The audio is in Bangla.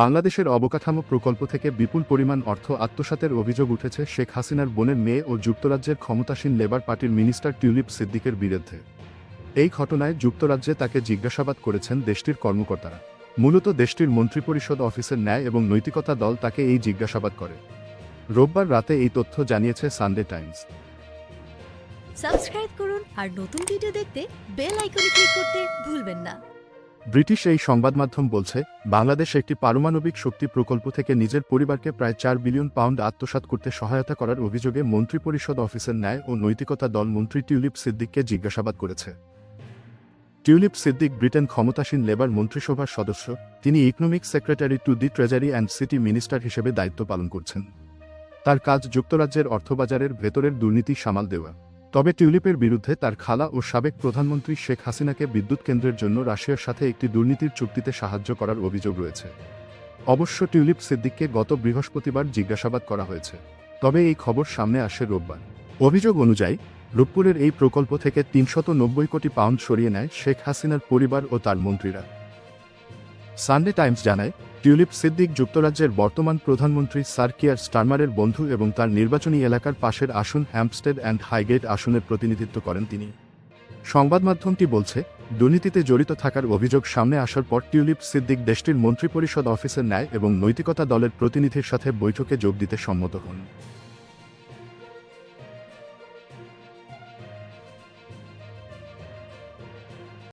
বাংলাদেশের অবকাঠামো প্রকল্প থেকে বিপুল পরিমাণ অর্থ আত্মসাতের অভিযোগ উঠেছে শেখ হাসিনার বোনের মেয়ে ও যুক্তরাজ্যের ক্ষমতাসীন লেবার পার্টির মিনিস্টার টিউলিপ সিদ্দিকের বিরুদ্ধে। এই ঘটনায় যুক্তরাজ্যে তাকে জিজ্ঞাসাবাদ করেছেন দেশটির কর্মকর্তারা। মূলত দেশটির মন্ত্রিপরিষদ অফিসের ন্যায় এবং নৈতিকতা দল তাকে এই জিজ্ঞাসাবাদ করে। রোববার রাতে এই তথ্য জানিয়েছে সানডে টাইমস। সাবস্ক্রাইব করুন আর নতুন ভিডিও দেখতে বেল আইকনে ক্লিক করতে ভুলবেন না। ব্রিটিশ এই সংবাদ মাধ্যম বলছে, বাংলাদেশ একটি পারমাণবিক শক্তি প্রকল্প থেকে নিজের পরিবারকে প্রায় চার বিলিয়ন পাউন্ড আত্মসাৎ করতে সহায়তা করার অভিযোগে মন্ত্রিপরিষদ অফিসের ন্যায় ও নৈতিকতা দল মন্ত্রী টিউলিপ সিদ্দিককে জিজ্ঞাসাবাদ করেছে। টিউলিপ সিদ্দিক ব্রিটেন ক্ষমতাসীন লেবার মন্ত্রিসভার সদস্য, তিনি economic secretary to the treasury and city minister হিসেবে দায়িত্ব পালন করছেন। তার কাজ যুক্তরাজ্যের অর্থবাজারের ভেতরের দুর্নীতি সামাল দেওয়া। তবে টিউলিপের বিরুদ্ধে তার খালা ও সাবেক প্রধানমন্ত্রী শেখ হাসিনাকে বিদ্যুৎ কেন্দ্রের জন্য রাশিয়ার সাথে একটি দুর্নীতির চুক্তিতে সাহায্য করার অভিযোগ রয়েছে। অবশ্য টিউলিপ সিদ্দিককে গত বৃহস্পতিবার জিজ্ঞাসাবাদ করা হয়েছে। তবে এই খবর সামনে আসে রোববার। অভিযোগ অনুযায়ী, রূপপুরের এই প্রকল্প থেকে তিনশত কোটি পাউন্ড সরিয়ে নেয় শেখ হাসিনার পরিবার ও তার মন্ত্রীরা। সানডে টাইমস জানায়, টিউলিপ সিদ্দিক যুক্তরাজ্যের বর্তমান প্রধানমন্ত্রী স্যার কিয়ার স্টারমারের বন্ধু এবং তার নির্বাচনী এলাকার পাশের আসন হ্যাম্পস্টেড অ্যান্ড হাইগেট আসনের প্রতিনিধিত্ব করেন তিনি। সংবাদ মাধ্যমটি বলছে, দুর্নীতিতে জড়িত থাকার অভিযোগ সামনে আসার পর টিউলিপ সিদ্দিক দেশটির মন্ত্রিপরিষদ অফিসের ন্যায় এবং নৈতিকতা দলের প্রতিনিধির সাথে বৈঠকে যোগ দিতে সম্মত হন।